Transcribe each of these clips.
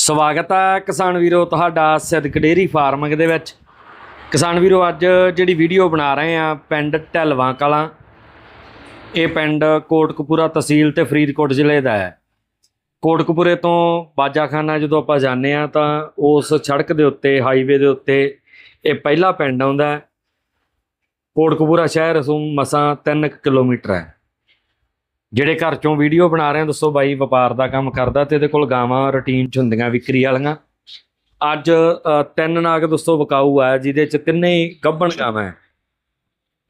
ਸਵਾਗਤ ਹੈ ਕਿਸਾਨ ਵੀਰੋ ਤੁਹਾਡਾ ਸਿੱਧਕ ਡੇਰੀ ਫਾਰਮਿੰਗ ਦੇ ਵਿੱਚ। ਕਿਸਾਨ ਵੀਰੋ, ਅੱਜ ਜਿਹੜੀ ਵੀਡੀਓ ਬਣਾ ਰਹੇ ਆ ਪਿੰਡ ਢਲਵਾਂ ਕਲਾਂ। ਇਹ ਪਿੰਡ ਕੋਟਕਪੂਰਾ ਤਹਿਸੀਲ ਤੇ ਫਰੀਦਕੋਟ ਜ਼ਿਲ੍ਹੇ ਦਾ ਹੈ। ਕੋਟਕਪੂਰੇ ਤੋਂ ਬਾਜਾਖਾਨਾ ਜਦੋਂ ਆਪਾਂ ਜਾਂਦੇ ਆ ਤਾਂ ਉਸ ਸੜਕ ਦੇ ਉੱਤੇ ਹਾਈਵੇ ਦੇ ਉੱਤੇ ਇਹ ਪਹਿਲਾ ਪਿੰਡ ਆਉਂਦਾ ਹੈ। ਕੋਟਕਪੂਰਾ ਸ਼ਹਿਰ ਤੋਂ ਮਸਾਂ 3 ਕਿਲੋਮੀਟਰ ਹੈ। ਜਿਹੜੇ ਘਰ ਚੋਂ ਵੀਡੀਓ ਬਣਾ ਰਹੇ ਆ, ਦੱਸੋ ਬਾਈ ਵਪਾਰ ਦਾ ਕੰਮ ਕਰਦਾ ਤੇ ਇਹਦੇ ਕੋਲ ਗਾਵਾਂ ਰੁਟੀਨ ਚ ਹੁੰਦੀਆਂ ਵਿਕਰੀ ਵਾਲੀਆਂ। ਅੱਜ ਤਿੰਨ ਨਾਗ ਦੋਸਤੋ ਵਿਕਾਊ ਆ, ਜਿਹਦੇ ਚ ਤਿੰਨੇ ਹੀ ਗੱਭਣ ਗਾਵਾਂ ਹੈ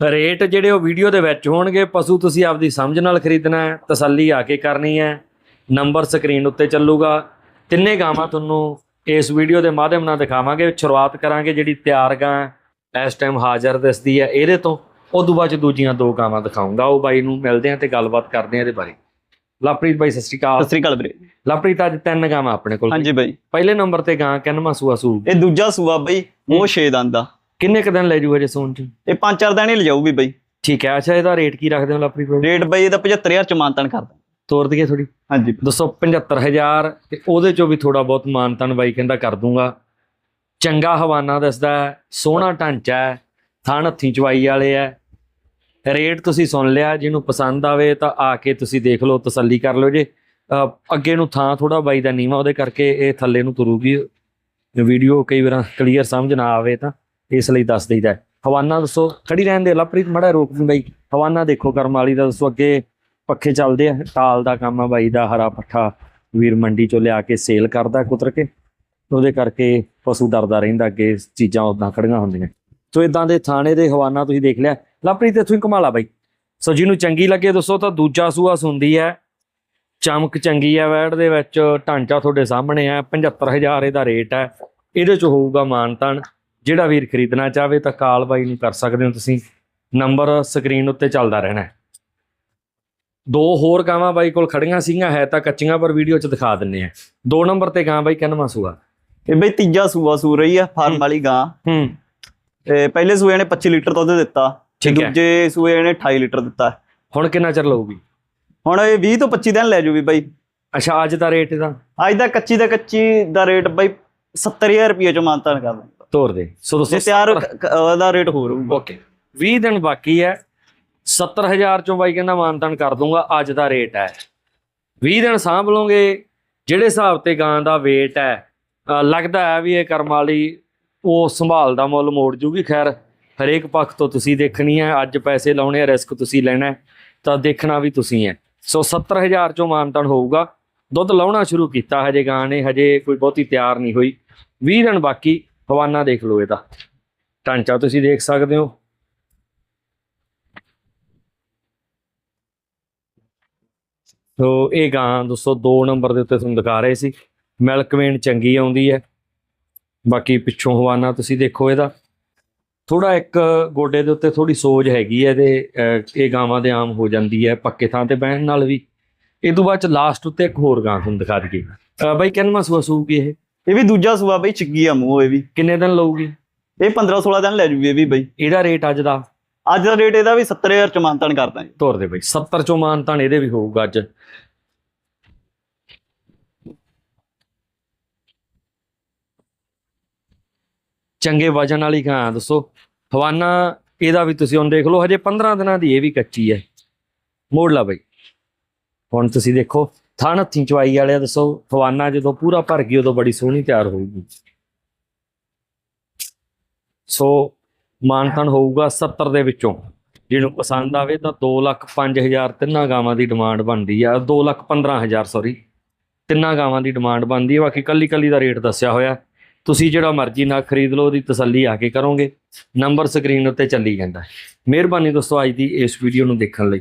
ਰੇਟ ਜਿਹੜੇ ਉਹ ਵੀਡੀਓ ਦੇ ਵਿੱਚ ਹੋਣਗੇ, ਪਸ਼ੂ ਤੁਸੀਂ ਆਪਦੀ ਸਮਝ ਨਾਲ ਖਰੀਦਣਾ ਹੈ, ਤਸੱਲੀ ਆ ਕੇ ਕਰਨੀ ਹੈ। ਨੰਬਰ ਸਕਰੀਨ ਉੱਤੇ ਚੱਲੂਗਾ। ਤਿੰਨੇ ਗਾਵਾਂ ਤੁਹਾਨੂੰ ਇਸ ਵੀਡੀਓ ਦੇ ਮਾਧਿਅਮ ਨਾਲ ਦਿਖਾਵਾਂਗੇ, ਸ਼ੁਰੂਆਤ ਕਰਾਂਗੇ ਜਿਹੜੀ ਤਿਆਰ ਗਾਂ ਇਸ ਟਾਈਮ ਹਾਜ਼ਰ ਦਿਸਦੀ ਹੈ, ਇਹਦੇ ਤੋਂ। ਉਦੋਂ ਬਾਅਦ ਚ ਦੂਜੀਆਂ ਦੋ ਗਾਵਾਂ ਦਿਖਾਉਂਗਾ। ਉਹ ਬਾਈ ਨੂੰ ਮਿਲਦੇ ਆ ਤੇ ਗੱਲਬਾਤ ਕਰਦੇ ਆ ਇਹਦੇ ਬਾਰੇ। ਲਵਪ੍ਰੀਤ ਬਾਈ ਸਤਿ ਸ਼੍ਰੀ ਅਕਾਲ। ਸਤਿ ਸ੍ਰੀ ਅਕਾਲ ਵੀਰੇ। ਲਵਪ੍ਰੀਤ ਅੱਜ ਤਿੰਨ ਗਾਵਾਂ ਆਪਣੇ ਕੋਲ। ਹਾਂਜੀ ਬਾਈ। ਪਹਿਲੇ ਨੰਬਰ ਤੇ ਗਾਂ ਕਿੰਨਵਾਂ ਸੂਆ ਸੂ? ਇਹ ਦੂਜਾ ਸੂਆ ਬਾਈ ਉਹ 6 ਦੰਦ ਦਾ ਕਿੰਨੇ ਕ ਦਿਨ ਲੈ ਜੂ ਹਜੇ ਸੂਣ ਚ? ਇਹ ਪੰਜ ਚਾਰ ਦਿਨ ਹੀ ਵੀ ਬਾਈ। ਠੀਕ ਹੈ ਅੱਛਾ ਇਹਦਾ ਰੇਟ ਕੀ ਰੱਖਦੇ ਹੋ ਲਵਪ੍ਰੀਤ ਬਾਈ? ਰੇਟ ਬਾਈ ਇਹਦਾ 75000 ਚ ਮਾਨਤਨ ਕਰਦਾ ਤੋਰ ਦਈਏ ਥੋੜੀ ਹਾਂਜੀ। ਦੱਸੋ 75000 ਤੇ ਉਹਦੇ ਚੋਂ ਵੀ ਥੋੜਾ ਬਹੁਤ ਮਾਨਤਨ ਬਾਈ ਕਹਿੰਦਾ ਕਰ ਦੂੰਗਾ। ਚੰਗਾ ਹਵਾਨਾ ਦੱਸਦਾ ਸੋਹਣਾ ਢਾਂਚਾ ਹੈ ਥਣ ਹੱਥੀਂ ਚਵਾਈ ਵਾਲੇ ਹੈ। ਰੇਟ ਤੁਸੀਂ ਸੁਣ ਲਿਆ, ਜਿਹਨੂੰ ਪਸੰਦ ਆਵੇ ਤਾਂ ਆ ਕੇ ਤੁਸੀਂ ਦੇਖ ਲਓ, ਤਸੱਲੀ ਕਰ ਲਓ ਜੇ। ਅੱਗੇ ਨੂੰ ਥਾਂ ਥੋੜਾ ਬਾਈ ਦਾ ਨੀਵਾ, ਉਹਦੇ ਕਰਕੇ ਇਹ ਥੱਲੇ ਨੂੰ ਤੁਰੂਗੀ। ਵੀਡੀਓ ਕਈ ਵਾਰ ਕਲੀਅਰ ਸਮਝ ਨਾ ਆਵੇ ਤਾਂ ਇਸ ਲਈ ਦੱਸ ਦਈਦਾ ਹਵਾਨਾ ਦੱਸੋ, ਖੜੀ ਰਹਿਣ ਦੇ, ਲਵਪ੍ਰੀਤ, ਮੜਾ ਰੋਕ ਨਹੀਂ ਬਾਈ। ਹਵਾਨਾ ਦੇਖੋ, ਕਰਮ ਵਾਲੀ ਦਾ ਦੱਸੋ, ਅੱਗੇ ਪੱਖੇ ਚੱਲਦੇ ਆ, ਟਾਲ ਦਾ ਕੰਮ ਆ ਬਾਈ ਦਾ, ਹਰਾ ਪੱਠਾ ਵੀਰ ਮੰਡੀ ਚੋਂ ਲਿਆ ਕੇ ਸੇਲ ਕਰਦਾ ਕੁਤਰ ਕੇ। ਉਹਦੇ ਕਰਕੇ ਪਸ਼ੂ ਡਰਦਾ ਰਹਿੰਦਾ, ਅੱਗੇ ਚੀਜ਼ਾਂ ਉਦਾਂ ਖੜੀਆਂ ਹੁੰਦੀਆਂ। ਸੋ ਇਦਾਂ ਦੇ ਥਾਣੇ ਦੇ ਹਵਾਨਾ ਤੁਸੀਂ ਦੇਖ ਲਿਆ ਲਵਪ੍ਰੀਤ ਇੱਥੋਂ ਹੀ ਕਮਾਲਾ ਬਾਈ। ਸੋ ਜਿਹਨੂੰ ਚੰਗੀ ਲੱਗੇ ਦੱਸੋ ਤਾਂ ਦੂਜਾ ਸੂਆ ਸੁੰਦੀ ਹੈ। ਚਮਕ ਚੰਗੀ ਹੈ ਵੈੜ ਦੇ ਵਿੱਚ ਢਾਂਚਾ ਤੁਹਾਡੇ ਸਾਹਮਣੇ ਹੈ 75000 ਇਹਦਾ ਰੇਟ ਹੈ। ਇਹਦੇ ਚ ਹੋਊਗਾ ਮਾਨਤਾਨ। ਜਿਹੜਾ ਵੀਰ ਖਰੀਦਣਾ ਚਾਹਵੇ ਤਾਂ ਕਾਲ ਬਾਈ ਨੂੰ ਕਰ ਸਕਦੇ ਹੋ ਤੁਸੀਂ। ਨੰਬਰ ਸਕਰੀਨ ਉੱਤੇ ਚੱਲਦਾ ਰਹਿਣਾ ਹੈ। ਦੋ ਹੋਰ ਗਾਵਾਂ ਬਾਈ ਕੋਲ ਖੜੀਆਂ ਸੀਗੀਆਂ ਹੈ ਤਾਂ ਕੱਚੀਆਂ ਪਰ ਵੀਡੀਓ 'ਚ ਦਿਖਾ ਦਿੰਨੇ ਆ ਦੋ ਨੰਬਰ ਤੇ ਗਾਂ ਬਾਈ ਕਿੰਨਵਾਂ ਸੂਆ? ਇਹ ਬਾਈ ਤੀਜਾ ਸੂਆ ਸੂ ਰਹੀ ਆ ਫਾਰਮ ਵਾਲੀ ਗਾਂ। ਹੂੰ। ਤੇ ਪਹਿਲੇ ਸੂਏ ਨੇ 25 ਲੀਟਰ ਦੁੱਧ ਦਿੱਤਾ। ਠੀਕ ਹੈ। ਦੂਜੇ ਸੂਏ ਨੇ 28 ਲੀਟਰ ਦਿੱਤਾ। ਹੁਣ ਕਿੰਨਾ ਚਿਰ ਲਊਗੀ? ਹੁਣ ਇਹ 20 ਤੋਂ 25 ਦਿਨ ਲੈ ਜੂ ਵੀ ਬਾਈ। ਅੱਛਾ ਅੱਜ ਦਾ ਰੇਟ ਇਹਦਾ? ਅੱਜ ਦਾ ਕੱਚੀ ਦਾ ਕੱਚੀ ਦਾ ਰੇਟ ਬਾਈ 70000 ਰੁਪਏ ਚ ਮਾਨਤਨ ਕਰਦਾ ਤੋਰ ਦੇ। ਸੋ ਦੋਸਤੋ ਤਿਆਰ ਉਹਦਾ ਰੇਟ ਹੋਰ ਓਕੇ। 20 ਦਿਨ ਬਾਕੀ ਹੈ। 70000 ਚੋਂ ਬਾਈ ਕਹਿੰਦਾ ਮਾਨਤਾਨ ਕਰ ਦੂੰਗਾ ਅੱਜ ਦਾ ਰੇਟ ਹੈ। 20 ਦਿਨ ਸਾਂਭ ਲਓਗੇ ਜਿਹੜੇ ਹਿਸਾਬ ਤੇ ਗਾਂ ਦਾ weight ਹੈ ਲੱਗਦਾ ਹੈ ਵੀ ਇਹ ਕਰਮ ਵਾਲੀ ਉਹ ਸੰਭਾਲ ਦਾ ਮੁੱਲ ਮੋੜ ਜੂਗੀ ਖੈਰ। ਹਰੇਕ ਪੱਖ ਤੋਂ ਤੁਸੀਂ ਦੇਖਣੀ ਹੈ, ਅੱਜ ਪੈਸੇ ਲਾਉਣੇ ਆ, ਰਿਸਕ ਤੁਸੀਂ ਲੈਣਾ ਤਾਂ ਦੇਖਣਾ ਵੀ ਤੁਸੀਂ ਹੈ। ਸੋ 70000 ਚੋਂ ਮਾਨਤਾਨ ਹੋਊਗਾ। ਦੁੱਧ ਲਾਉਣਾ ਸ਼ੁਰੂ ਕੀਤਾ, ਹਜੇ ਗਾਂ ਨੇ ਹਜੇ ਕੋਈ ਬਹੁਤੀ ਤਿਆਰ ਨਹੀਂ ਹੋਈ। 20 ਦਿਨ ਬਾਕੀ, ਹਵਾਨਾ ਦੇਖ ਲਓ ਇਹਦਾ। ਢਾਂਚਾ ਤੁਸੀਂ ਦੇਖ ਸਕਦੇ ਹੋ। ਸੋ ਇਹ ਗਾਂ ਦੋਸਤੋ 2 ਨੰਬਰ ਦੇ ਉੱਤੇ ਤੁਹਾਨੂੰ ਦਿਖਾ ਰਹੇ ਸੀ। ਮਿਲਕ ਵੇਨ ਚੰਗੀ ਆਉਂਦੀ ਹੈ। ਬਾਕੀ ਪਿੱਛੋਂ ਹਵਾਨਾ ਤੁਸੀਂ ਦੇਖੋ ਇਹਦਾ। ਥੋੜਾ ਇੱਕ ਗੋਡੇ ਦੇ ਉੱਤੇ ਥੋੜੀ ਸੋਜ ਹੈਗੀ ਹੈ ਤੇ ਇਹ ਗਾਵਾਂ ਦੇ ਆਮ ਹੋ ਜਾਂਦੀ ਹੈ ਪੱਕੇ ਥਾਂ ਤੇ ਬਹਿਣ ਨਾਲ ਵੀ। ਇਹ ਤੋਂ ਬਾਅਦ ਚ ਲਾਸਟ ਉੱਤੇ ਇੱਕ ਹੋਰ ਗਾਂ ਤੁਹਾਨੂੰ ਦਿਖਾ ਦਈਏ। ਬਾਈ ਕਿੰਨਵਾਂ ਸੂਆ ਸੂਗੀ ਇਹ? ਇਹ ਵੀ ਦੂਜਾ ਸੂਆ ਬਾਈ ਚਿੱਗੀ ਆ ਮੂੰਹ ਇਹ ਵੀ। ਕਿੰਨੇ ਦਿਨ ਲਊਗੀ? ਇਹ 15 16 ਦਿਨ ਲੈ ਜੂ ਇਹ ਵੀ ਬਾਈ। ਇਹਦਾ ਰੇਟ ਅੱਜ ਦਾ? ਅੱਜ ਦਾ ਰੇਟ ਇਹਦਾ ਵੀ 70000 ਚ ਮਾਨਤਨ ਕਰਦਾ ਜੀ ਤੋਰ ਦੇ ਬਈ 70 ਚੋਂ ਮਾਨ ਤਾਂ ਇਹਦੇ ਵੀ ਹੋਊਗਾ ਅੱਜ। ਚੰਗੇ ਵਜਨ ਵਾਲੀ ਗਾਂ, ਦੱਸੋ। ਹਵਾਨਾ ਇਹਦਾ ਵੀ ਤੁਸੀਂ ਹੁਣ ਦੇਖ ਲਓ, ਹਜੇ 15 ਦਿਨਾਂ ਦੀ ਇਹ ਵੀ ਕੱਚੀ ਹੈ। ਮੋੜ ਲਾ ਬਈ। ਹੁਣ ਤੁਸੀਂ ਦੇਖੋ, ਥਣ ਹੱਥੀਂ ਚਵਾਈ ਵਾਲਿਆ, ਦੱਸੋ ਹਵਾਨਾ ਜਦੋਂ ਪੂਰਾ ਭਰ ਗਈ, ਉਦੋਂ ਬੜੀ ਸੋਹਣੀ ਤਿਆਰ ਹੋਊਗੀ। ਸੋ ਮਾਨਤਨ ਹੋਊਗਾ 70 ਦੇ ਵਿੱਚੋਂ। ਜਿਹਨੂੰ ਪਸੰਦ ਆਵੇ ਤਾਂ 2 ਲੱਖ 5000 ਤਿੰਨਾਂ ਗਾਵਾਂ ਦੀ ਡਿਮਾਂਡ ਬਣਦੀ ਆ। 2 ਲੱਖ 15000 ਸੌਰੀ ਤਿੰਨਾਂ ਗਾਵਾਂ ਦੀ ਡਿਮਾਂਡ ਬਣਦੀ ਹੈ ਬਾਕੀ ਕੱਲੀ ਕੱਲੀ ਦਾ ਰੇਟ ਦੱਸਿਆ ਹੋਇਆ। ਤੁਸੀਂ ਜਿਹੜਾ ਮਰਜ਼ੀ ਨਾ ਖਰੀਦ ਲਓ, ਉਹਦੀ ਤਸੱਲੀ ਆ ਕੇ ਕਰੋਗੇ। ਨੰਬਰ ਸਕਰੀਨ ਉੱਤੇ ਚੱਲੀ ਜਾਂਦਾ। ਮਿਹਰਬਾਨੀ ਦੋਸਤੋ, ਅੱਜ ਦੀ ਇਸ ਵੀਡੀਓ ਨੂੰ ਦੇਖਣ ਲਈ।